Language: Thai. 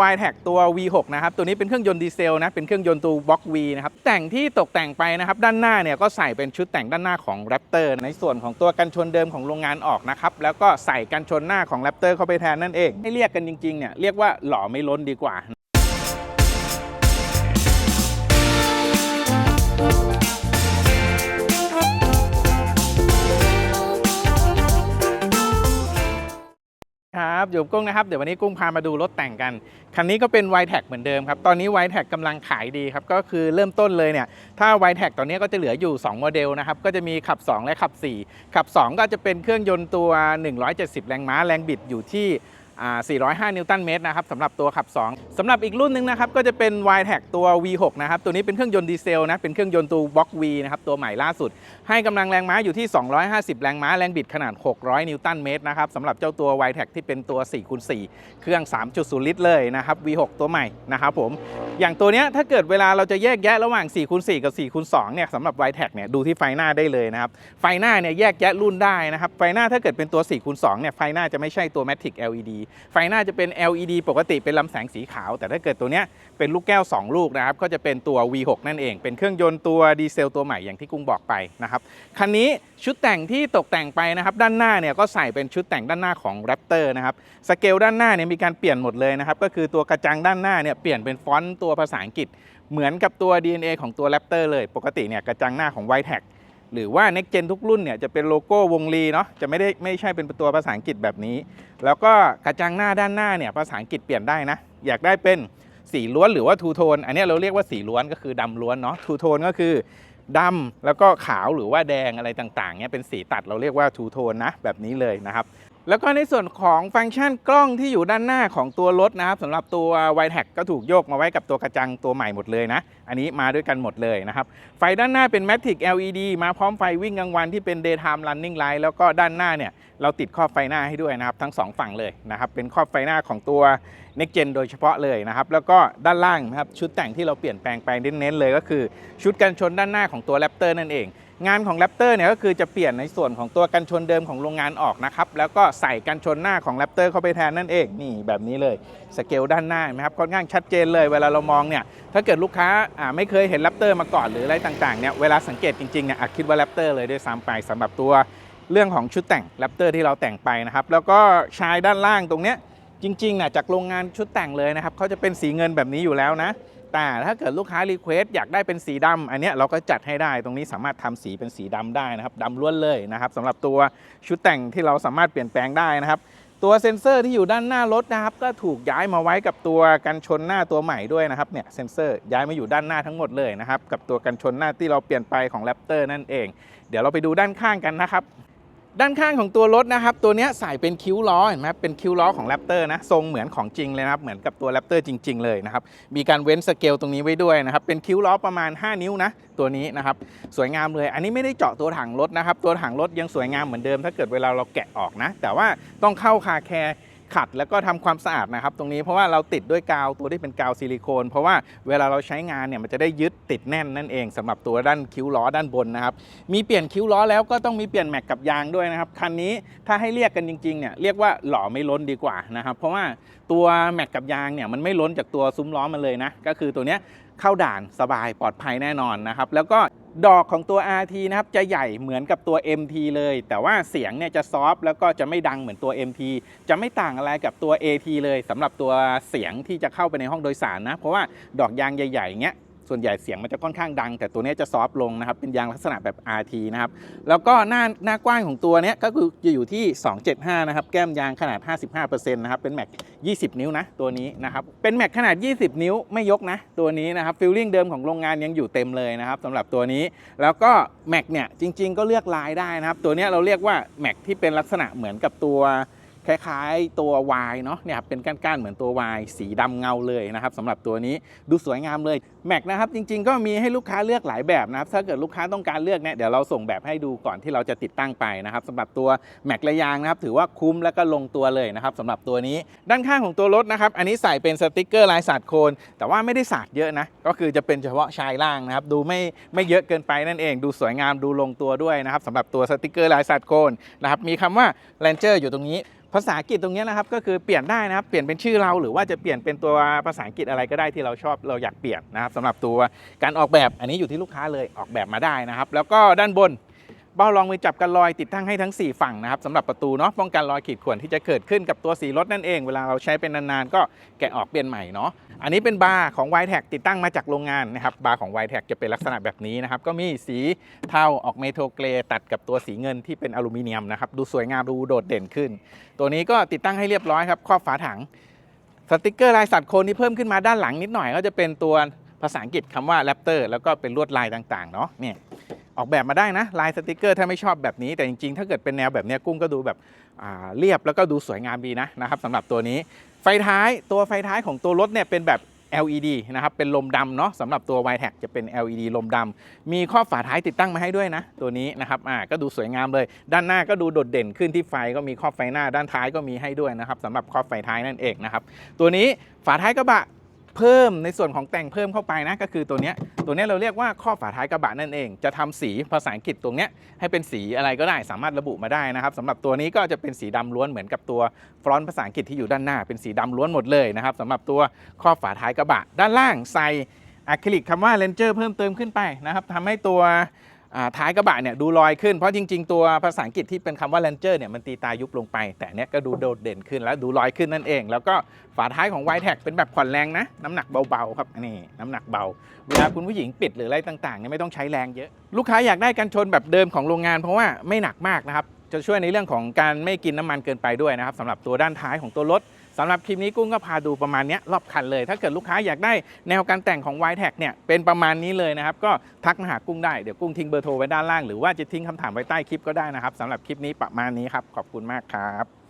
วายแท็กตัว V6 นะครับ ตัวนี้เป็นเครื่องยนต์ดีเซลนะ เป็นเครื่องยนต์ตัวบล็อก V นะครับ แต่งที่ตกแต่งไปนะครับ ด้านหน้าเนี่ยก็ใส่เป็นชุดแต่งด้านหน้าของ Raptor ในส่วนของตัวกันชนเดิมของโรงงานออกนะครับ แล้วก็ใส่กันชนหน้าของ Raptor เข้าไปแทนนั่นเอง ให้เรียกกันจริงๆเนี่ยเรียกว่าหล่อไม่ล้นดีกว่า ครับอยู่กับกุ้งนะครับ เดี๋ยววันนี้กุ้งพามาดูรถแต่งกัน คันนี้ก็เป็น y t e c เหมือนเดิมครับ ตอนนี้ y t e c กำลังขายดีครับ ก็คือเริ่มต้นเลยเนี่ย ถ้า y t e c ตอนนี้ก็จะเหลืออยู่ 2 โมเดลนะครับ ก็จะมีขับ 2 และขับ 4 ขับ 2 ก็จะเป็นเครื่องยนต์ตัว 170 แรงม้าแรงบิดอยู่ที่ 405 นิวตันเมตรนะครับสำหรับตัวขับ 2สำหรับอีกรุ่นหนึงนะครับก็จะเป็น y t e c ตัว V6 นะครับตัวนี้เป็นเครื่องยนต์ดีเซลนะเป็นเครื่องยนต์ตัวบล็อก V นะครับตัวใหม่ล่าสุด ให้กำลังแรงม้าอยู่ที่ 250 แรงม้าแรงบิดขนาด 600 นิวตันเมตรนะครับสำหรับเจ้าตัว y t e c ที่เป็นตัว4คูณ4เครื่อง 3.0 ลิตรเลยนะครับ V6 ตัวใหม่นะครับผมอย่างตัวเนี้ยถ้าเกิดเวลาเราจะแยกแยะระหว่าง4คูณ4กับ4คูณ2เนี่ยสำหรับ y t e c เนี่ยดูที่ไฟหน้าได้เลยนะครับไฟหน้าเนี่ยแยกแยะรุ่นได้นะครับไฟหน้าถ้าเกิดเป็นตัว4คูณ2เนี่ยไฟหน้าจะไม่ใช่ตัว Matic LED ไฟหน้าจะเป็น LED ปกติเป็นลำแสงสีขาว แต่ถ้าเกิดตัวเนี้ยเป็นลูกแก้ว 2 ลูกนะครับ ก็จะเป็นตัว V6 นั่นเอง เป็นเครื่องยนต์ตัวดีเซลตัวใหม่อย่างที่กุ้งบอกไปนะครับ คันนี้ชุดแต่งที่ตกแต่งไปนะครับ ด้านหน้าเนี่ยก็ใส่เป็นชุดแต่งด้านหน้าของ Raptor นะครับ สเกลด้านหน้าเนี่ยมีการเปลี่ยนหมดเลยนะครับ ก็คือตัวกระจังด้านหน้าเนี่ยเปลี่ยนเป็นฟอนต์ตัวภาษาอังกฤษ เหมือนกับตัว DNA ของตัว Raptor เลย ปกติเนี่ยกระจังหน้าของ y t e c หรือว่า Next Gen ทุกรุ่นเนี่ยจะเป็นโลโก้วงลีเนาะจะไม่ได้ไม่ใช่เป็นตัวภาษาอังกฤษแบบนี้ แล้วก็กระจังหน้าด้านหน้าเนี่ยภาษาอังกฤษเปลี่ยนได้นะ อยากได้เป็นสีล้วนหรือว่าทูโทนอันนี้เราเรียกว่าสีล้วนก็คือดำล้วนเนาะทูโทนก็คือดำแล้วก็ขาวหรือว่าแดงอะไรต่างๆเนี่ยเป็นสีตัดเราเรียกว่าทูโทนนะแบบนี้เลยนะครับ แล้วก็ในส่วนของฟังก์ชันกล้องที่อยู่ด้านหน้าของตัวรถนะครับสำหรับตัว y t e c ก็ถูกโยกมาไว้กับตัวกระจังตัวใหม่หมดเลยนะ อันนี้มาด้วยกันหมดเลยนะครับ ไฟด้านหน้าเป็น Matic LED มาพร้อมไฟวิ่งกลางวันที่เป็น daytime running light แล้วก็ด้านหน้าเนี่ย เราติดครอบไฟหน้าให้ด้วยนะครับ ทั้งสองฝั่งเลยนะครับ เป็นครอบไฟหน้าของตัว Next Gen โดยเฉพาะเลยนะครับ แล้วก็ด้านล่างนะครับชุดแต่งที่เราเปลี่ยนแปลงไปเน้นๆเลย ก็คือชุดกันชนด้านหน้าของตัว Raptor นั่นเอง งานของ Raptor เนี่ยก็คือจะเปลี่ยนในส่วนของตัวกันชนเดิมของโรงงานออกนะครับ แล้วก็ใส่กันชนหน้าของ Raptor เข้าไปแทนนั่นเอง นี่แบบนี้เลย สเกลด้านหน้าเห็นะครับค่อนข้างชัดเจนเลยเวลาเรามองเนี่ย ถ้าเกิดลูกค้าอ่าไม่เคยเห็น Raptor มาก่อนหรืออะไรต่างๆเนี่ยเวลาสังเกตจริงๆเนี่ยอาจคิดว่า Raptor เลยด้วยซ้ำไปสำหรับตัวเรื่องของชุดแต่ง Raptor ที่เราแต่งไปนะครับ แล้วก็ชายด้านล่างตรงเนี้ยจริงๆน่ะจากโรงงานชุดแต่งเลยนะครับเขาจะเป็นสีเงินแบบนี้อยู่แล้วนะ แต่ถ้าเกิดลูกค้ารีเควสอยากได้เป็นสีดำอันนี้เราก็จัดให้ได้ตรงนี้สามารถทำสีเป็นสีดำได้นะครับดำล้วนเลยนะครับสำหรับตัวชุดแต่งที่เราสามารถเปลี่ยนแปลงได้นะครับ ตัวเซ็นเซอร์ที่อยู่ด้านหน้ารถนะครับ ก็ถูกย้ายมาไว้กับตัวกันชนหน้าตัวใหม่ด้วยนะครับเนี่ยเซ็นเซอร์ย้ายมาอยู่ด้านหน้าทั้งหมดเลยนะครับกับตัวกันชนหน้าที่เราเปลี่ยนไปของ Raptor นั่นเอง เดี๋ยวเราไปดูด้านข้างกันนะครับ ด้านข้างของตัวรถนะครับ ตัวนี้ใส่เป็นคิ้วล้อเห็นไหมเป็นคิ้วล้อของแรปเตอร์นะทรงเหมือนของจริงเลยนะครับเหมือนกับตัวแรปเตอร์จริง ๆ เลยนะครับมีการเว้นสเกลตรงนี้ไว้ด้วยนะครับเป็นคิ้วล้อประมาณ 5 นิ้วนะตัวนี้นะครับสวยงามเลย อันนี้ไม่ได้เจาะตัวถังรถนะครับตัวถังรถยังสวยงามเหมือนเดิม ถ้าเกิดเวลาเราแกะออกนะ แต่ว่าต้องเข้าคาแคร์ ขัดแล้วก็ทำความสะอาดนะครับตรงนี้เพราะว่าเราติดด้วยกาวตัวที่เป็นกาวซิลิโคน เพราะว่าเวลาเราใช้งานเนี่ยมันจะได้ยึดติดแน่นนั่นเองสำหรับตัวด้านคิ้วล้อด้านบนนะครับมีเปลี่ยนคิ้วล้อแล้วก็ต้องมีเปลี่ยนแม็กกับยางด้วยนะครับคันนี้ถ้าให้เรียกกันจริงๆเนี่ยเรียกว่าหล่อไม่ล้นดีกว่านะครับเพราะว่าตัวแม็กกับยางเนี่ยมันไม่ล้นจากตัวซุ้มล้อมันเลยนะก็คือตัวเนี้ยเข้าด่านสบายปลอดภัยแน่นอนนะครับแล้วก็ ดอกของตัว RT นะครับจะใหญ่เหมือนกับตัว MT เลย แต่ว่าเสียงเนี่ยจะซอฟแล้วก็จะไม่ดังเหมือนตัว MT จะไม่ต่างอะไรกับตัว AT เลยสำหรับตัวเสียงที่จะเข้าไปในห้องโดยสารนะ เพราะว่าดอกยางใหญ่ๆเงี้ย ส่วนใหญ่เสียงมันจะค่อนข้างดัง แต่ตัวนี้จะซอฟต์ลงนะครับ เป็นยางลักษณะแบบ RT นะครับ แล้วก็หน้าหน้ากว้างของตัวนี้ก็คือจะอยู่ที่ 275 นะครับ แก้มยางขนาด 55%นะครับ เป็นแม็ก 20 นิ้วนะตัวนี้นะครับ เป็นแม็กขนาด 20 นิ้วไม่ยกนะ ตัวนี้นะครับฟิลลิ่งเดิมของโรงงานยังอยู่เต็มเลยนะครับสำหรับตัวนี้ แล้วก็แม็กเนี่ยจริง ๆ ก็เลือกลายได้นะครับ ตัวนี้เราเรียกว่าแม็กที่เป็นลักษณะเหมือนกับตัว คล้ายๆตัว Y เนาะเนี่ยครับเป็นก้านๆเหมือนตัว Y สีดำเงาเลยนะครับสำหรับตัวนี้ดูสวยงามเลยแม็กนะครับจริง ๆ ก็มีให้ลูกค้าเลือกหลายแบบนะครับถ้าเกิดลูกค้าต้องการเลือกเนี่ยเดี๋ยวเราส่งแบบให้ดูก่อนที่เราจะติดตั้งไปนะครับสำหรับตัวแม็กระยางนะครับถือว่าคุ้มและก็ลงตัวเลยนะครับสำหรับตัวนี้ด้านข้างของตัวรถนะครับอันนี้ใส่เป็นสติกเกอร์ลายสาดโคน แต่ว่าไม่ได้สาดเยอะนะก็คือจะเป็นเฉพาะชายล่างนะครับดูไม่ไม่เยอะเกินไปนั่นเอง ดูสวยงามดูลงตัวด้วยนะครับสำหรับตัวสติกเกอร์ลายสาดโคนนะครับมีคำว่า Ranger อยู่ตรงนี้ ภาษาอังกฤษตรงนี้นะครับก็คือเปลี่ยนได้นะครับเปลี่ยนเป็นชื่อเราหรือว่าจะเปลี่ยนเป็นตัวภาษาอังกฤษอะไรก็ได้ที่เราชอบเราอยากเปลี่ยนนะครับสำหรับตัวการออกแบบอันนี้อยู่ที่ลูกค้าเลยออกแบบมาได้นะครับ แล้วก็ด้านบนเบ้ารองมือจับกันรอยติดตั้งให้ทั้ง 4 ฝั่งนะครับสำหรับประตูเนาะป้องกันรอยขีดข่วนที่จะเกิดขึ้นกับตัวสีรถนั่นเอง เวลาเราใช้เป็นนานๆก็แกะออกเปลี่ยนใหม่เนาะ อันนี้เป็นบาร์ของ y t e c ติดตั้งมาจากโรงงานนะครับบาร์ของ y t e c จะเป็นลักษณะแบบนี้นะครับก็มีสีเทาออกเมทัลเกรตัดกับตัวสีเงินที่เป็นอลูมิเนียมนะครับดูสวยงามดูโดดเด่นขึ้น ตัวนี้ก็ติดตั้งให้เรียบร้อยครับครอบฝาถังสติกเกอร์ลายสัตว์โคนที่เพิ่มขึ้นมาด้านหลังนิดหน่อย ก็จะเป็นตัวภาษาอังกฤษคำว่า Raptor แล้วก็เป็นลวดลายต่างๆเนาะเนี่ยออกแบบมาได้นะลายสติกเกอร์ถ้าไม่ชอบแบบนี้แต่จริงๆ ถ้าเกิดเป็นแนวแบบนี้กุ้งก็ดูแบบ เรียบแล้วก็ดูสวยงามดีนะนะครับสำหรับตัวนี้ไฟท้ายตัวไฟท้ายของตัวรถเนี่ยเป็นแบบ LED นะครับเป็นลมดำเนาะสำหรับตัว y t e c จะเป็น LED ลมดำมีครอบฝาท้ายติดตั้งมาให้ด้วยนะ ตัวนี้นะครับอ่าก็ดูสวยงามเลย ด้านหน้าก็ดูโดดเด่นขึ้นที่ไฟก็มีครอบไฟหน้าด้านท้ายก็มีให้ด้วยนะครับสำหรับครอบไฟท้ายนั่นเองนะครับตัวนี้ฝาท้ายกระบะ เพิ่มในส่วนของแต่งเพิ่มเข้าไปนะก็คือตัวเนี้ยตัวเนี้ยเราเรียกว่าครอบฝาท้ายกระบะนั่นเอง จะทำสีภาษาอังกฤษตรงเนี้ยให้เป็นสีอะไรก็ได้สามารถระบุมาได้นะครับสำหรับตัวนี้ก็จะเป็นสีดำล้วนเหมือนกับตัวฟรอนต์ภาษาอังกฤษที่อยู่ด้านหน้า เป็นสีดำล้วนหมดเลยนะครับสำหรับตัวครอบฝาท้ายกระบะ ด้านล่างใส่อะคริลิกคำว่าเลนเจอร์เพิ่มเติมขึ้นไปนะครับทำให้ตัว ท้ายกระบะเนี่ยดูลอยขึ้นเพราะจริง ๆ ตัวภาษาอังกฤษที่เป็นคำว่า Ranger เนี่ยมันตีตายุบลงไป แต่เนี้ยก็ดูโดดเด่นขึ้นแล้วดูลอยขึ้นนั่นเอง แล้วก็ฝาท้ายของ y t e c เป็นแบบผ่อนแรงนะ น้ำหนักเบา ๆ ครับนี่น้ำหนักเบา เวลาคุณผู้หญิงปิดหรืออะไรต่างๆเนี่ยไม่ต้องใช้แรงเยอะ ลูกค้าอยากได้กันชนแบบเดิมของโรงงานเพราะว่าไม่หนักมากนะครับจะช่วยในเรื่องของการไม่กินน้ำมันเกินไปด้วยนะครับสำหรับตัวด้านท้ายของตัวรถ สำหรับคลิปนี้กุ้งก็พาดูประมาณนี้รอบคันเลย ถ้าเกิดลูกค้าอยากได้แนวการแต่งของ y t e c เนี่ยเป็นประมาณนี้เลยนะครับ ก็ทักมาหากุ้งได้ เดี๋ยวกุ้งทิ้งเบอร์โทรไว้ด้านล่างหรือว่าจะทิ้งคำถามไว้ใต้คลิปก็ได้นะครับสำหรับคลิปนี้ประมาณนี้ครับขอบคุณมากครับ